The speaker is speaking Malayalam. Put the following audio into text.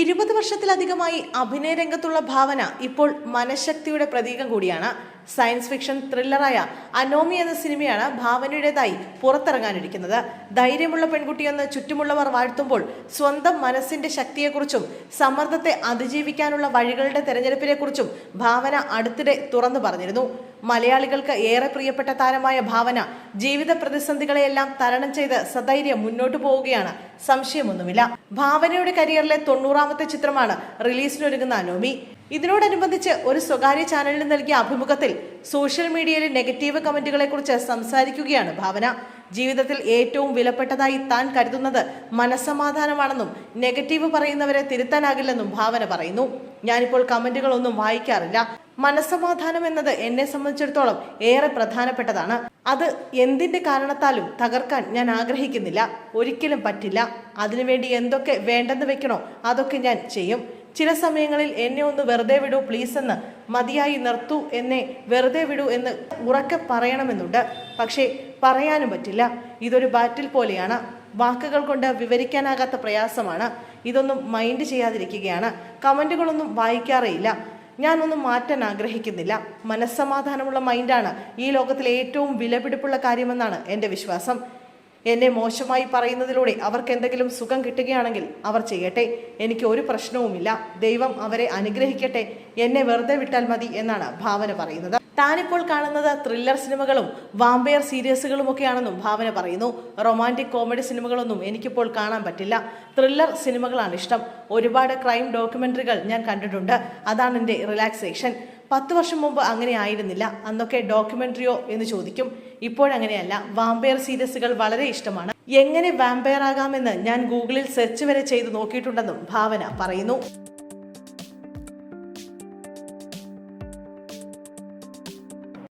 ഇരുപത് വർഷത്തിലധികമായി അഭിനയ രംഗത്തുള്ള ഭാവന ഇപ്പോൾ മനഃശക്തിയുടെ പ്രതീകം കൂടിയാണ്. സയൻസ് ഫിക്ഷൻ ത്രില്ലറായ അനോമി എന്ന സിനിമയാണ് ഭാവനയുടേതായി പുറത്തിറങ്ങാനിരിക്കുന്നത്. ധൈര്യമുള്ള പെൺകുട്ടിയെന്ന് ചുറ്റുമുള്ളവർ വാഴ്ത്തുമ്പോൾ സ്വന്തം മനസ്സിന്റെ ശക്തിയെക്കുറിച്ചും സമ്മർദ്ദത്തെ അതിജീവിക്കാനുള്ള വഴികളുടെ തെരഞ്ഞെടുപ്പിനെക്കുറിച്ചും ഭാവന അടുത്തിടെ തുറന്നു പറഞ്ഞിരുന്നു. മലയാളികൾക്ക് ഏറെ പ്രിയപ്പെട്ട താരമായ ഭാവന ജീവിത പ്രതിസന്ധികളെയെല്ലാം തരണം ചെയ്ത് സധൈര്യം മുന്നോട്ടു പോവുകയാണ്. സംശയമൊന്നുമില്ല. ഭാവനയുടെ കരിയറിലെ തൊണ്ണൂറാമത്തെ ചിത്രമാണ് റിലീസിനൊരുങ്ങുന്ന അനോമി. ഇതിനോടനുബന്ധിച്ച് ഒരു സ്വകാര്യ ചാനലിന് നൽകിയ അഭിമുഖത്തിൽ സോഷ്യൽ മീഡിയയിലെ നെഗറ്റീവ് കമന്റുകളെ കുറിച്ച് സംസാരിക്കുകയാണ് ഭാവന. ജീവിതത്തിൽ ഏറ്റവും വിലപ്പെട്ടതായി താൻ കരുതുന്നത് മനസ്സമാധാനമാണെന്നും നെഗറ്റീവ് പറയുന്നവരെ തിരുത്താനാകില്ലെന്നും ഭാവന പറയുന്നു. ഞാനിപ്പോൾ കമന്റുകളൊന്നും വായിക്കാറില്ല. മനസ്സമാധാനം എന്നത് എന്നെ സംബന്ധിച്ചിടത്തോളം ഏറെ പ്രധാനപ്പെട്ടതാണ്. അത് എന്തിന്റെ കാരണത്താലും തകർക്കാൻ ഞാൻ ആഗ്രഹിക്കുന്നില്ല. ഒരിക്കലും പറ്റില്ല. അതിനുവേണ്ടി എന്തൊക്കെ വേണ്ടെന്ന് വെക്കണോ അതൊക്കെ ഞാൻ ചെയ്യും. ചില സമയങ്ങളിൽ എന്നെ ഒന്ന് വെറുതെ വിടൂ പ്ലീസ് എന്ന് മതിയായി നിർത്തൂ എന്നെ വെറുതെ വിടൂ എന്ന് ഉറക്കെ പറയണമെന്നുണ്ട്. പക്ഷേ പറയാനും പറ്റില്ല. ഇതൊരു ബാറ്റിൽ പോലെയാണ്. വാക്കുകൾ കൊണ്ട് വിവരിക്കാനാകാത്ത പ്രയാസമാണ്. ഇതൊന്നും മൈൻഡ് ചെയ്യാതിരിക്കുകയാണ്. കമന്റുകളൊന്നും വായിക്കാറേയില്ല. ഞാനൊന്നും മാറ്റാൻ ആഗ്രഹിക്കുന്നില്ല. മനസ്സമാധാനമുള്ള മൈൻഡാണ് ഈ ലോകത്തിലെ ഏറ്റവും വിലപിടിപ്പുള്ള കാര്യമെന്നാണ് എന്റെ വിശ്വാസം. എന്നെ മോശമായി പറയുന്നതിലൂടെ അവർക്ക് എന്തെങ്കിലും സുഖം കിട്ടുകയാണെങ്കിൽ അവർ ചെയ്യട്ടെ. എനിക്ക് ഒരു പ്രശ്നവുമില്ല. ദൈവം അവരെ അനുഗ്രഹിക്കട്ടെ. എന്നെ വെറുതെ വിട്ടാൽ മതി എന്നാണ് ഭാവന പറയുന്നത്. താനിപ്പോൾ കാണുന്നത് ത്രില്ലർ സിനിമകളും വാമ്പയർ സീരീസുകളും ഒക്കെയാണെന്നും ഭാവന പറയുന്നു. റൊമാന്റിക് കോമഡി സിനിമകളൊന്നും എനിക്കിപ്പോൾ കാണാൻ പറ്റില്ല. ത്രില്ലർ സിനിമകളാണ് ഇഷ്ടം. ഒരുപാട് ക്രൈം ഡോക്യുമെന്ററികൾ ഞാൻ കണ്ടിട്ടുണ്ട്. അതാണ് എന്റെ റിലാക്സേഷൻ പത്ത് വർഷം മുമ്പ് അങ്ങനെ ആയിരുന്നില്ല. അന്നൊക്കെ ഡോക്യുമെന്ററിയോ എന്ന് ചോദിക്കും. ഇപ്പോഴങ്ങനെയല്ല വാമ്പയർ സീരീസുകൾ വളരെ ഇഷ്ടമാണ്. എങ്ങനെ വാമ്പയർ ആകാമെന്ന് ഞാൻ ഗൂഗിളിൽ സെർച്ച് വരെ ചെയ്ത് നോക്കിയിട്ടുണ്ടെന്നും ഭാവന പറയുന്നു.